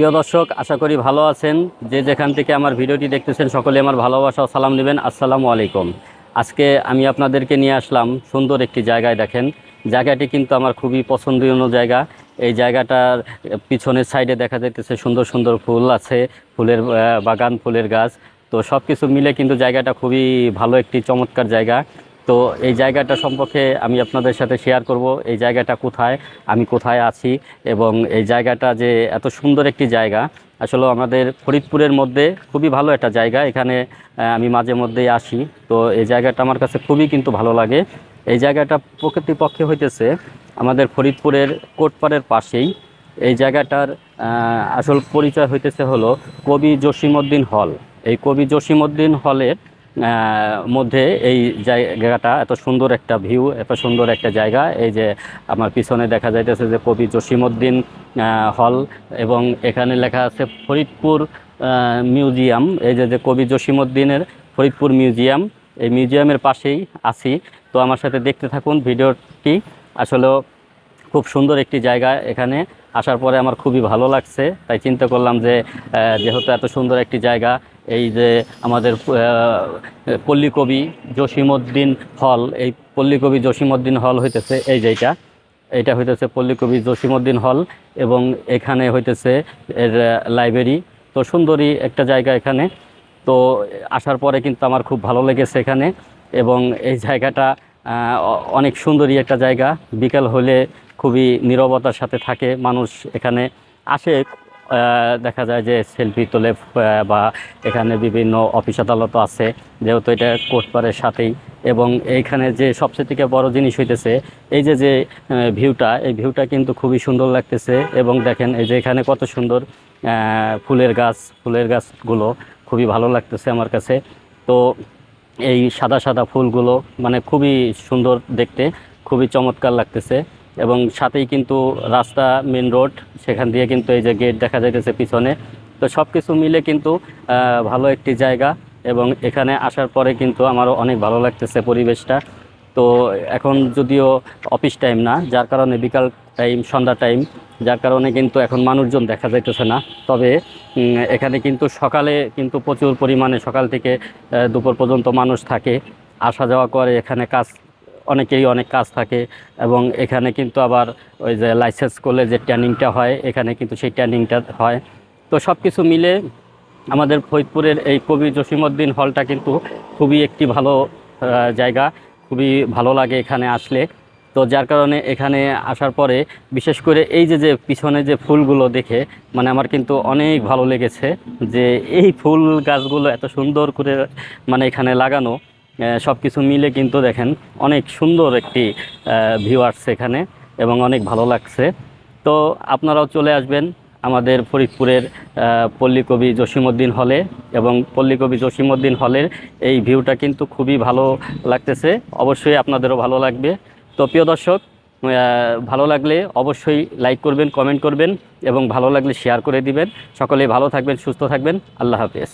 প্রিয় দর্শক, আশা করি ভালো আছেন। যে যেখান থেকে আমার ভিডিওটি দেখতেছেন, সকলে আমার ভালোবাসা ও সালাম নেবেন। আসসালামু আলাইকুম। আজকে আমি আপনাদেরকে নিয়ে আসলাম সুন্দর একটি জায়গায় দেখেন। জায়গাটি কিন্তু আমার খুবই পছন্দনীয় জায়গা। এই জায়গাটার পিছনের সাইডে দেখা যাইতেছে সুন্দর সুন্দর ফুল আছে, ফুলের বাগান, ফুলের গাছ। তো সব কিছু মিলে কিন্তু জায়গাটা খুবই ভালো, একটি চমৎকার জায়গা। তো এই জায়গাটা সম্পর্কে আমি আপনাদের সাথে শেয়ার করব। এই জায়গাটা কোথায়? আমি কোথায় আছি? এবং এই জায়গাটা যে এত সুন্দর একটি জায়গা, আসলে আমাদের ফরিদপুরের মধ্যে খুবই ভালো একটা জায়গা। এখানে আমি মাঝে মধ্যেই আসি। তো এই জায়গাটা আমার কাছে খুবই কিন্তু ভালো লাগে। এই জায়গাটা প্রকৃতিপক্ষে হইতেছে আমাদের ফরিদপুরের কোটপাড়ের পাশেই। এই জায়গাটার আসল পরিচয় হইতেছে হলো কবি জসিমউদ্দিন হল। এই কবি জসিমউদ্দিন হলের মধ্যে এই জায়গাটা এত সুন্দর একটা ভিউ এত সুন্দর একটা জায়গা। এই যে আমার পিছনে দেখা যাইতেছে যে কবি জসিমউদ্দিন হল এবং এখানে লেখা আছে ফরিদপুর মিউজিয়াম এই যে যে কবি জসিমউদ্দিনের ফরিদপুর মিউজিয়াম এই মিউজিয়ামের পাশেই আছি। তো আমার সাথে দেখতে থাকুন ভিডিওটি। আসলেও খুব সুন্দর একটি জায়গা এখানে। আসার পরে আমার খুবই ভালো লাগছে। তাই চিন্তা করলাম যে যেহেতু এত সুন্দর একটি জায়গা, এই যে আমাদের পল্লীকবি জসিমউদ্দিন হল, এই পল্লীকবি জসিমউদ্দিন হল হইতেছে এই যেটা এটা হইতেছে পল্লীকবি জসিমউদ্দিন হল এবং এখানে হইতেছে এর লাইব্রেরি। তো সুন্দরী একটা জায়গা এখানে। তো আসার পরে কিন্তু আমার খুব ভালো লেগেছে এখানে এবং এই জায়গাটা অনেক সুন্দরী একটা জায়গা। বিকেল হলে খুবই নীরবতার সাথে থাকে, মানুষ এখানে আসে দেখা যায় যে সেলফি তোলে বা এখানে বিভিন্ন অফিস আদালত আছে, যেহেতু এটা কোর্টপাড়ের সাথেই। এবং এইখানে যে সবচেয়ে থেকে বড় জিনিস হইতেছে, এই যে যে ভিউটা, এই ভিউটা কিন্তু খুবই সুন্দর লাগতেছে। এবং দেখেন, এই যে এখানে কত সুন্দর ফুলের গাছ, ফুলের গাছগুলো খুবই ভালো লাগতেছে আমার কাছে। তো এই সাদা সাদা ফুলগুলো মানে খুবই সুন্দর দেখতে, খুবই চমৎকার লাগতেছে। এবং সাথেই কিন্তু রাস্তা মেন রোড সেখান দিয়ে কিন্তু এই যে গেট দেখা যাইতেছে পিছনে। তো সব কিছু মিলে কিন্তু ভালো একটি জায়গা এবং এখানে আসার পরে কিন্তু আমারও অনেক ভালো লাগতেছে পরিবেশটা। তো এখন যদিও অফিস টাইম না, যার কারণে বিকাল টাইম সন্ধ্যা টাইম যার কারণে কিন্তু এখন মানুষজন দেখা যাইতেছে না। তবে এখানে কিন্তু সকালে কিন্তু প্রচুর পরিমাণে সকাল থেকে দুপুর পর্যন্ত মানুষ থাকে। আসা যাওয়া করে এখানে কাজ অনেকেই অনেক কাজ থাকে এবং এখানে কিন্তু আবার ওই যে লাইসেন্স করলে যে ট্রেনিংটা হয়, এখানে কিন্তু সেই ট্রেনিংটা হয়। তো সব কিছু মিলে আমাদের ফরিদপুরের এই কবি জসিমউদ্দিন হলটা কিন্তু খুবই একটি ভালো জায়গা, খুবই ভালো লাগে এখানে আসলে। তো যার কারণে এখানে আসার পরে বিশেষ করে এই যে যে পিছনে যে ফুলগুলো দেখে মানে আমার কিন্তু অনেক ভালো লেগেছে যে এই ফুল গাছগুলো এত সুন্দর করে মানে এখানে লাগানো। সব কিছু মিলে কিন্তু দেখেন অনেক সুন্দর একটি ভিউ আসছে এখানে এবং অনেক ভালো লাগছে। তো আপনারাও চলে আসবেন আমাদের ফরিদপুরের পল্লীকবি জসিমউদ্দিন হলে এবং পল্লীকবি জসিমউদ্দিন হলের এই ভিউটা কিন্তু খুবই ভালো লাগতেছে। অবশ্যই আপনাদেরও ভালো লাগবে। তো প্রিয় দর্শক ভালো লাগলে অবশ্যই লাইক করবেন কমেন্ট করবেন এবং ভালো লাগলে শেয়ার করে দিবেন। সকলেই ভালো থাকবেন, সুস্থ থাকবেন। আল্লাহ হাফেজ।